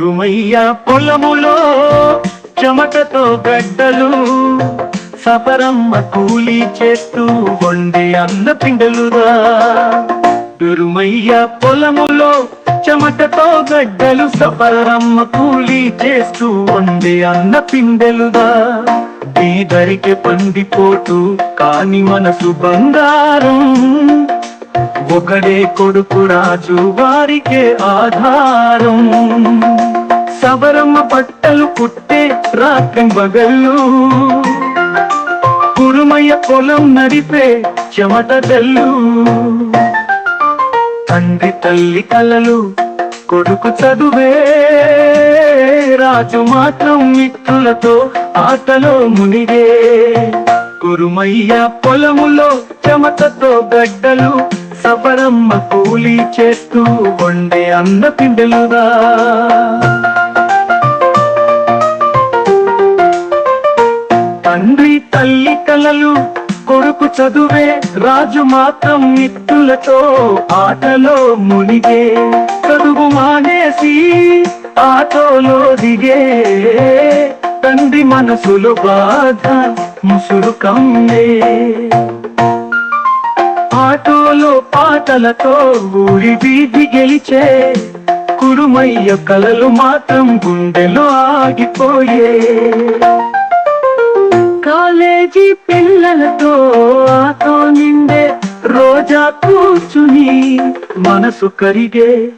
కురుమయ్య పొలములో చెమటతో గడ్డలు సపరమ్మ కూలి చేస్తూ వండే అన్న పిండలురా. దురుమయ్య పొలములో చెమటతో గడ్డలు సపరమ్మ కూలి చేస్తూ వండే అన్న పిండెలుదా బీదరికి పండిపోటు కాని మనసు బంగారం ఒకడే కొడుకు రాజు వారికే ఆధారం. సబరమ్మ పట్టలు పుట్టే రాత్రి బగళ్ళు. కురుమయ్య పొలం నడిపే చెమట తెల్లు. తండ్రి తల్లి కలలు కొడుకు చదువే. రాజు మాత్రం మిత్రులతో ఆటలో మునిగే. కురుమయ్య పొలములో చెమటతో గడ్డలు సబరమ్మ కూలి చేస్తూ వండే అన్న పిండలురా. తండ్రి తల్లి కలలు కొడుకు చదువే రాజు మాత్రం మిత్రులతో ఆటలో మునిగే. చదువు మానేసి ఆటోలో దిగే. తండ్రి మనసులు బాధ ముసురు కమ్మే. ఆటోలో పాటలతో ఊరి వీధి గెలిచే కురుమయ్య కలలు మాత్రం గుండెలో ఆగిపోయే. కాలేజీ పిల్లలతో ఆతో నిండే రోజా కూర్చుని మనసు కరిగే.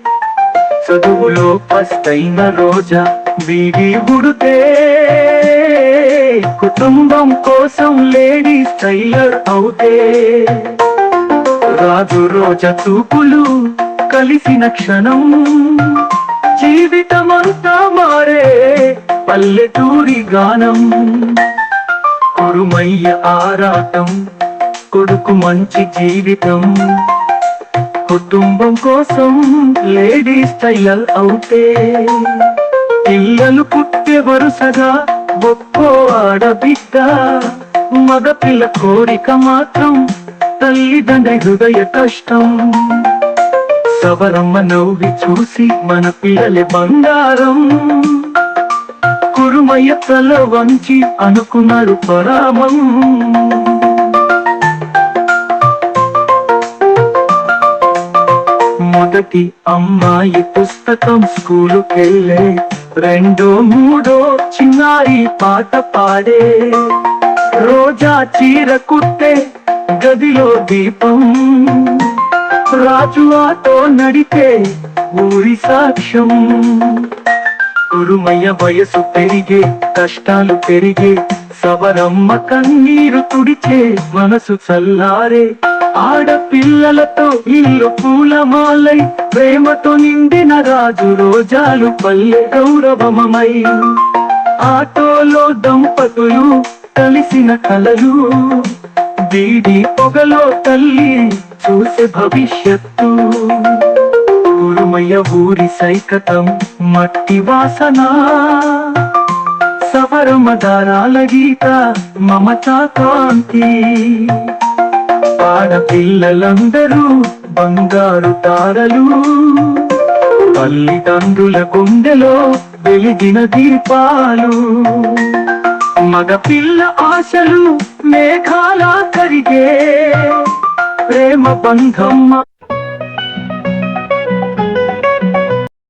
చదువులో పస్తైన రోజా వీడి ఉడితే. కుటుంబం కోసం లేడీస్ టైలర్ అవుతే. రాజు రోజా చూపులు కలిసిన క్షణం. జీవితమంతా మారే పల్లెటూరి గానం. కురుమయ్య ఆరాటం కొడుకు మంచి జీవితం. కుటుంబం కోసం లేడీస్ స్టైల్ అవుతే పిల్లలు పుట్టే వరుసగా ఒక్కో ఆడబిడ్డ మగ పిల్ల కోరిక మాత్రం తల్లిదండ్రి హృదయ కష్టం. సవరమ్మ నవ్వి చూసి మన పిల్లలే బంగారం. కురుమయ్య తల వంచి అనుకున్నారు పరామం. మొదటి అమ్మాయి పుస్తకం స్కూలుకెళ్ళే రెండో మూడో చిన్నారి పాట పాడే. రోజా చీర కుట్టే గదిలో దీపం. రాజు ఆటో నడితే ఊరి సాక్ష్యం. ఉరుమయ్య వయసు పెరిగే కష్టాలు పెరిగే సవరమ్మ కన్నీరు తుడిచే మనసు చల్లారే. ఆడపిల్లలతో ఇల్లు పూలమాలై ప్రేమతో నిండిన రాజు రోజాలు పల్లె గౌరవమై ఆటోలో దంపతులు కలిసిన కలలు. వీడి పొగలో తల్లి చూసే భవిష్యత్తు. ఊరుమయ్య ఊరి సైకతం మట్టి వాసన. సవరమ దారాల గీత మమతా కాంతి. ఆడపిల్లలందరూ బంగారు తారలు. తల్లిదండ్రుల గుండెలో వెలిగిన దీపాలు. మగపిల్ల ఆశలు మేఘాల కరిగే ప్రేమ బంధం